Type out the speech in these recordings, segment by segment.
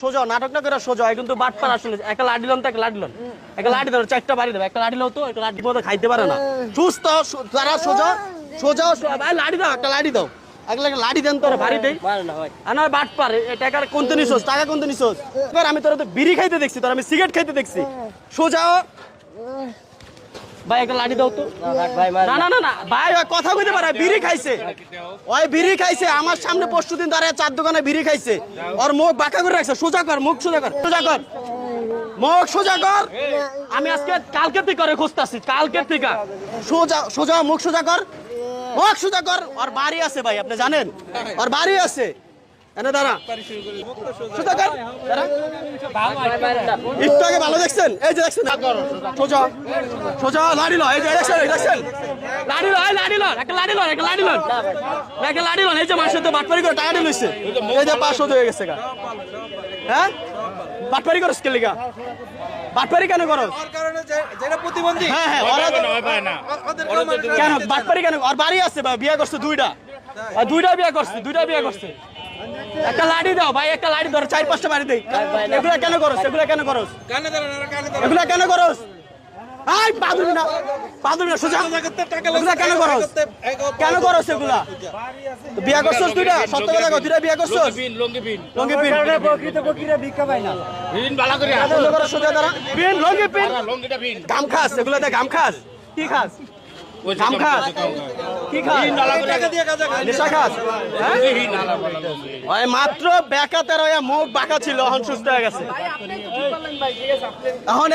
সোজা নাটক না করে সোজা হয় কিন্তু বাট পার আসলে। একটা লাডি লন তো একটা লাডি লন। একটা লাডি ধরো চারটা বাড়ি দেবে একটা লাডি লও তো একটা লাডি মতো খাইতে পারে না। সুস্থ তারা সোজা সোজা ভাই লাডি দাও একটা লাডি দাও। লাডি দেন তোর বাড়ি দেই। পারে না বাট এটা কার কোন তুমি নিছোস টাকা কোন তুমি নিছোস এবার আমি তোর তো বিড়ি খাইতে দেখছি তোর আমি সিগারেট খাইতে দেখছি। সোজা। ভাই একটা লাডি দাও তো। না না না না ভাই ওই কথা কইতে পারে বিড়ি খাইছে। ওই বিড়ি খাইছে আমার সামনে পরশু দিন চার দোকানে বিড়ি খাইছে। ওর মুখ বাঁকা করে রাখছে সোজা কর মুখ সোজা কর সোজা কর। মুখ সোজা কর। আমি আজকে কালকে থেকে করে খুঁজতাছি কালকে থেকে। সোজা সোজা মুখ সোজা কর। মুখ সোজা কর। ওর বাড়ি আছে ভাই আপনি জানেন? ওর বাড়ি আছে। লাড়ি লো এই যে দেখছেন লাড়ি লো লাড়ি লো লাড়ি লো লাড়ি এই যে হয়ে গেছে হ্যাঁ? কেন হ্যাঁ হ্যাঁ বাটপারি কেন বাড়ি আছে বিয়ে করছে দুইটা। দুইটা বিয়ে করছে দুইটা বিয়ে করছে। একটা লাড়ি দাও ভাই একটা লাড়ি ধরো চার পাঁচটা বাড়ি দেই। এগুলা কেন করস এগুলা কেন করস? কানে ধরেন, ওরা এগুলা কেন করস? আই পাদুরি না পাদুরি না সোজা। এগুলা কেন করস? কেন করস এগুলা? বিয়া করছস দুইটা? সত্য কথা দুইটা বিয়া করছস? লঙ্গি পিন সোজা করো, সোজা দাঁড়া? পিন লঙ্গি পিন গাম খাস এগুলা দিয়ে গাম খাস। কি খাস? গাম খাস। কি খাস? হ্যাঁ? ওই মাত্র বেকাতে রয়ে মুখ বাঁকা ছিল এখন সুস্থ হয়ে গেছে। এখন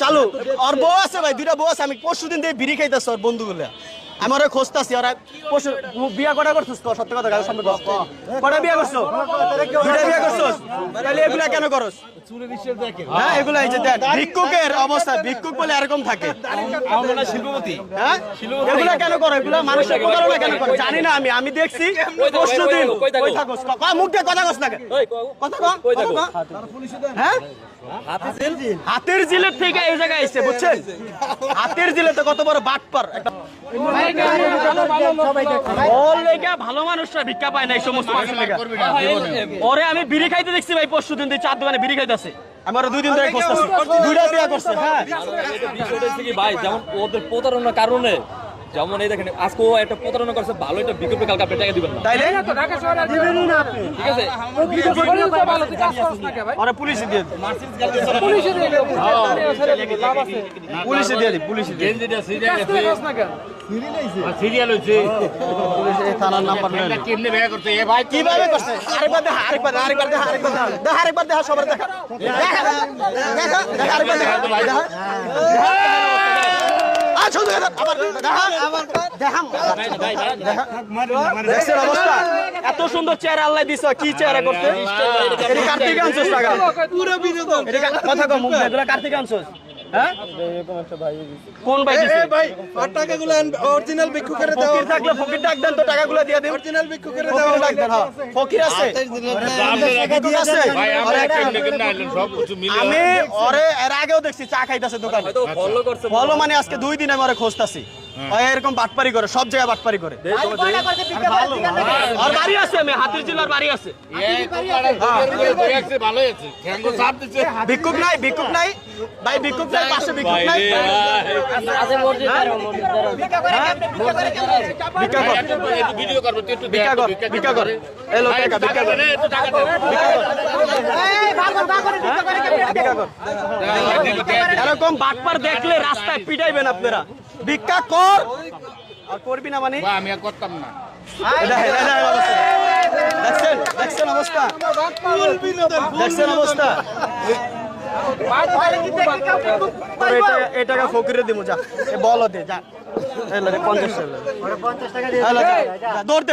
চালু আর বউ আছে ভাই দুইটা বউ আছে আমি পরশু দিন দিয়ে বিড়ি খাইতেছ ওর বন্ধুগুলো। আমি ওরা খোঁজতাছি ওরা পরশু বিয়া কটা করছিস সত্য কথা গাছ সামনে। কটা বিয়া করছ? দুইটা বিয়া করছোস? তাহলে এগুলা কেন করস? হ্যাঁ এগুলা এই যে দেখ ভিক্ষুকের অবস্থা ভিক্ষুক বলে এরকম থাকে। শিল্পপতি। হ্যাঁ? এগুলা কেন করো? এগুলা মানুষের প্রতারণা কেন করে? জানি না আমি আমি দেখছি। পরশু দিন কই থাকোস? মুখ দিয়ে কথা কস না? কথা হ্যাঁ? হাতের জিলের থেকে এই জায়গায় এসে বুঝছেন? হাতের জিলে তো কত বড় বাটপার। একটা ভালো মানুষরা ভিক্ষা পায় না এই সমস্ত ওরে আমি বিড়ি খাইতে দেখছি ভাই পরশু দিন দিয়ে চার দোকানে বিড়ি খাইতেছে। আমার দুই দিন ধরে খুঁজতেছি। দুইটা বিয়া করছে হ্যাঁ। ভাই যেমন ওদের প্রতারণার কারণে যেমন এই দেখেন আজকে ও একটা প্রতারণা করছে ভালো একটা বিকল্প কালকে আপনি টাকা দিবেন না। তাইলে? ঠিক আছে? ওরা পুলিশে দিয়ে দিই পুলিশে দিয়ে দিই পুলিশে দিয়ে দিই। পুলিশে এই থানার নাম্বার নেই কীভাবে করছে? আরেকবার দেখা আরেকবার দেখা, আরেকবার দেখা আরেকবার দেখা। দেখা আরেকবার দেখা সবার দেখা। দেখা। দেখা দেখা আরেকবার দেখা। দেখা আচ্ছা দেখা আবার দেখা আবার দেখা দেখা দেখছেন অবস্থা? এত সুন্দর চেয়ার আল্লাহ দিছ কি চেহারা করতে এটা কার্তিক আনছস টাকা পুরো বিনোদন। কথা কম এগুলা কার্তিক আনছস। হ্যাঁ? কোন ভাই দিছে? ভাই ওর টাকাগুলো অরিজিনাল ভিক্ষুকের দেওয়া ফকির থাকলে ফকির ডাক দেন তো টাকাগুলো দিয়ে দিন। অরিজিনাল ভিক্ষুকের দেওয়া ডাক দেন হ্যাঁ। ফকির আছে? ফকির আছে? আমি ওরে এর আগেও দেখছি চা খাইতেছে দোকানে। হয়তো ফলো মানে আজকে দুই দিন আমি ওরে খোঁজতাছি। ওই এরকম বাটপারি করে সব জায়গায় বাটপারি করে। আর বাড়ি আছে আমি হাতির জেলার বাড়ি আছে। ভিক্ষুক নাই ভিক্ষুক নাই। ভাই ভিক্ষুক নাই পাশে ভিক্ষুক নাই। এরকম বাটপার দেখলে রাস্তায় পিটাইবেন আপনারা। ভিক্ষা কর। আর করবি না মানে? আমি আর করতাম না। দেখছেন? দেখছেন অবস্থা? দেখছেন অবস্থা? তোর এই টাকা ফকিরে দিব যা। বল দে যা। পঞ্চাশ টাকা। দৌড় দে।